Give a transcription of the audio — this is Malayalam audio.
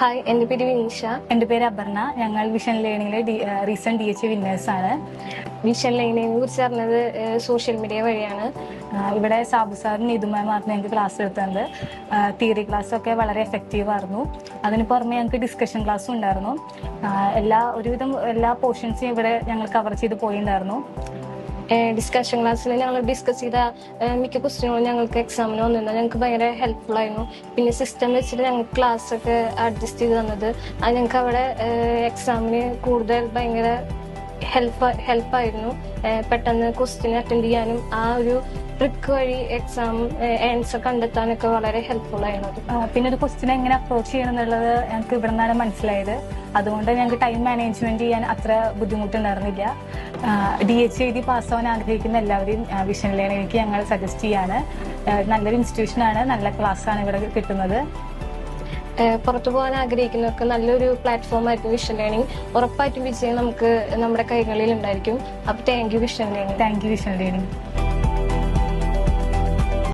ഹായ് എന്റെ പേര് വിനീഷ. എന്റെ പേര് അപർണ. ഞങ്ങൾ വിഷൻ ലേണിംഗിലെ റീസെന്റ് ഡി എച്ച് വിന്നേഴ്സ് ആണ്. വിഷൻ ലേണിംഗിനെ കുറിച്ച് അറിഞ്ഞത് സോഷ്യൽ മീഡിയ വഴിയാണ്. ഇവിടെ സാബു സാറും നീതു മാമായിരുന്നു ഞങ്ങൾക്ക് ക്ലാസ് എടുത്തത് തിയറി ക്ലാസ് ഒക്കെ വളരെ എഫക്റ്റീവ് ആയിരുന്നു. അതിന് പുറമെ ഞങ്ങൾക്ക് ഡിസ്കഷൻ ക്ലാസ്സും ഉണ്ടായിരുന്നു. എല്ലാ ഒരുവിധം എല്ലാ പോർഷൻസും ഇവിടെ ഞങ്ങൾ കവർ ചെയ്ത് പോയിണ്ടായിരുന്നു. ഡിസ്കഷൻ ക്ലാസ്സിൽ ഞങ്ങൾ ഡിസ്കസ് ചെയ്ത മിക്ക ക്വസ്റ്റ്യനുകളും ഞങ്ങൾക്ക് എക്സാമിന് വന്നിരുന്നത് ഞങ്ങൾക്ക് ഭയങ്കര ഹെൽപ്ഫുൾ ആയിരുന്നു. പിന്നെ സിസ്റ്റം വെച്ചിട്ട് ഞങ്ങൾ ക്ലാസ് ഒക്കെ അഡ്ജസ്റ്റ് ചെയ്ത് തന്നത്. അത് ഞങ്ങൾക്ക് അവിടെ എക്സാമിന് കൂടുതൽ ഭയങ്കര ഹെൽപ്പ് ഹെൽപ്പായിരുന്നു പെട്ടെന്ന് ക്വസ്റ്റ്യൻ അറ്റൻഡ് ചെയ്യാനും ആ ഒരു ട്രിക്ക് വഴി എക്സാം ആൻസർ കണ്ടെത്താനൊക്കെ വളരെ ഹെൽപ്ഫുൾ ആയിരുന്നു. പിന്നെ ഒരു ക്വസ്റ്റ്യൻ എങ്ങനെ അപ്രോച്ച് ചെയ്യണം എന്നുള്ളത് ഞങ്ങൾക്ക് ഇവിടെ നിന്നാണ് മനസ്സിലായത്. അതുകൊണ്ട് ഞങ്ങൾക്ക് ടൈം മാനേജ്മെന്റ് ചെയ്യാൻ അത്ര ബുദ്ധിമുട്ടുണ്ടായിരുന്നില്ല. ഡി എച്ച് എഴുതി പാസ്സാവാൻ ആഗ്രഹിക്കുന്ന എല്ലാവരെയും വിഷനിലാണ് എനിക്ക് ഞങ്ങൾ സജസ്റ്റ് ചെയ്യാണ്. നല്ലൊരു നല്ലൊരു ഇൻസ്റ്റിറ്റ്യൂഷനാണ് നല്ല ക്ലാസ് ആണ് ഇവിടെ കിട്ടുന്നത്. പുറത്തു പോകാൻ ആഗ്രഹിക്കുന്നവർക്ക് നല്ലൊരു പ്ലാറ്റ്ഫോം ആയിരിക്കും വിഷൻ ലേണിംഗ് ഉറപ്പായിട്ടും വിജയം നമുക്ക് നമ്മുടെ കൈകളിൽ ഉണ്ടായിരിക്കും. അപ്പൊ thank you Vision Learning thank you Vision Learning